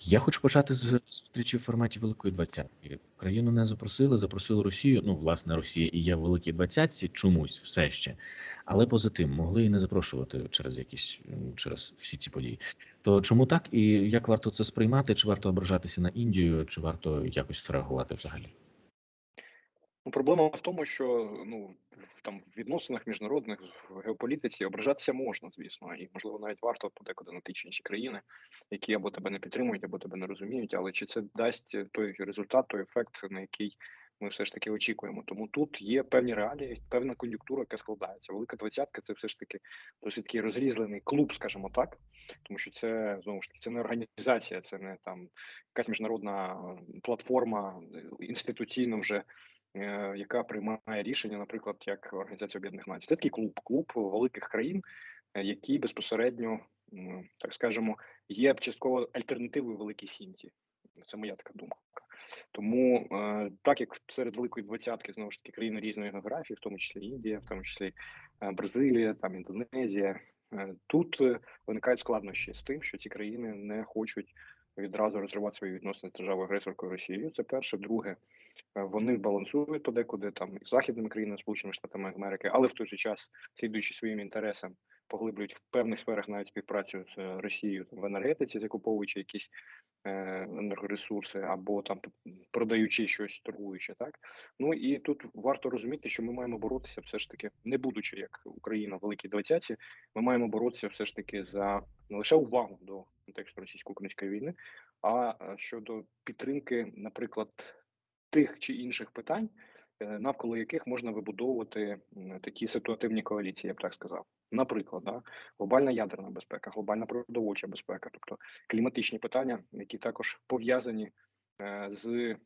Я хочу почати з зустрічі в форматі Великої Двадцятки. Україну не запросили, запросили Росію. Ну, власне, Росія і є в Великій Двадцятці чомусь все ще. Але поза тим могли і не запрошувати через якісь через всі ці події. То чому так і як варто це сприймати? Чи варто ображатися на Індію, чи варто якось реагувати взагалі? Ну, проблема в тому, що ну в там в відносинах міжнародних в геополітиці ображатися можна, звісно, і можливо навіть варто подекуди на ті чи інші країни, які або тебе не підтримують, або тебе не розуміють. Але чи це дасть той результат, той ефект, на який ми все ж таки очікуємо? Тому тут є певні реалії, певна кон'юнктура, яка складається. Велика двадцятка це все ж таки досить такий розрізлений клуб, скажімо так, тому що це знову ж таки це не організація, це не там якась міжнародна платформа е, інституційно вже яка приймає рішення, наприклад, як Організація Об'єднаних Націй. Це такий клуб, клуб великих країн, е, які безпосередньо, так скажемо, є частково альтернативою Великій Сімці. Це моя така думка. Тому е, так як серед великої двадцятки знову ж таки країни різної географії, в тому числі Індія, в тому числі е, Бразилія, там Індонезія, е, тут е, виникають складнощі з тим, що ці країни не хочуть відразу розривати свої відносини з державою агресоркою Росією. Це перше, друге. Е, Вони балансують подекуди там із західними країнами, Сполученими Штатами Америки, але в той же час, слідуючи своїм інтересам, поглиблюють в певних сферах навіть співпрацю з е, Росією там, в енергетиці, закуповуючи якісь е, енергоресурси або там продаючи щось, торгуючи. Так ну і тут варто розуміти, що ми маємо боротися, все ж таки, не будучи як Україна в великій двадцятці, ми маємо боротися все ж таки за не лише увагу до контексту російсько-української війни, а е, щодо підтримки, наприклад тих чи інших питань, е, навколо яких можна вибудовувати такі ситуативні коаліції, я б так сказав. Наприклад, да, глобальна ядерна безпека, глобальна продовольча безпека, тобто кліматичні питання, які також пов'язані е, з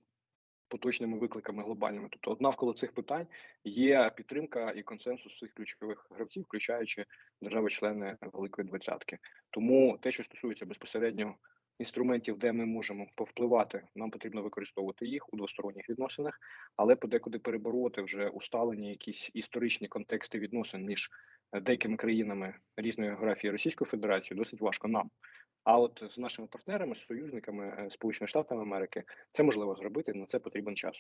поточними викликами глобальними. Тобто, от навколо цих питань є підтримка і консенсус цих ключових гравців, включаючи держави-члени Великої Двадцятки. Тому те, що стосується безпосередньо інструментів, де ми можемо повпливати, нам потрібно використовувати їх у двосторонніх відносинах, але подекуди перебороти вже усталені якісь історичні контексти відносин між е, деякими країнами різної географії Російської Федерації досить важко нам. А от з нашими партнерами, з союзниками е, Сполучених Штатів Америки, це можливо зробити. На це потрібен час.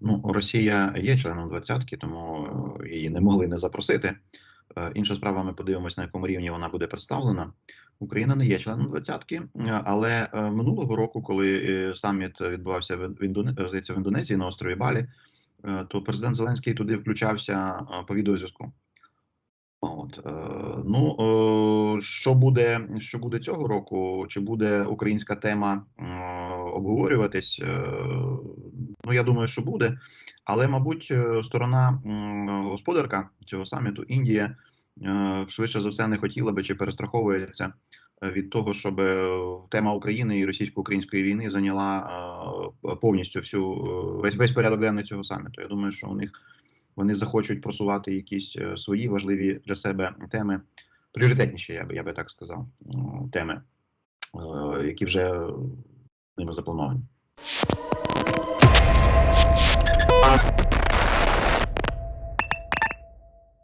Ну, Росія є членом двадцятки, тому е, її не могли не запросити. Е, Інша справа, ми подивимося, на якому рівні вона буде представлена. Україна не є членом двадцятки, але минулого року, коли саміт відбувався в Індоне- в Індонезії на острові Балі, то президент Зеленський туди включався по відеозв'язку. От е, ну е, що буде, що буде цього року? Чи буде українська тема е, обговорюватись? Ну я думаю, що буде, але мабуть, сторона господарка цього саміту Індія швидше за все не хотіла би чи перестраховується від того, щоб тема України і російсько-української війни зайняла повністю всю весь весь порядок денний цього саміту. Я думаю, що у них вони захочуть просувати якісь е, свої важливі для себе теми, пріоритетніші, я би я би так сказав, теми, е, які вже ними заплановані.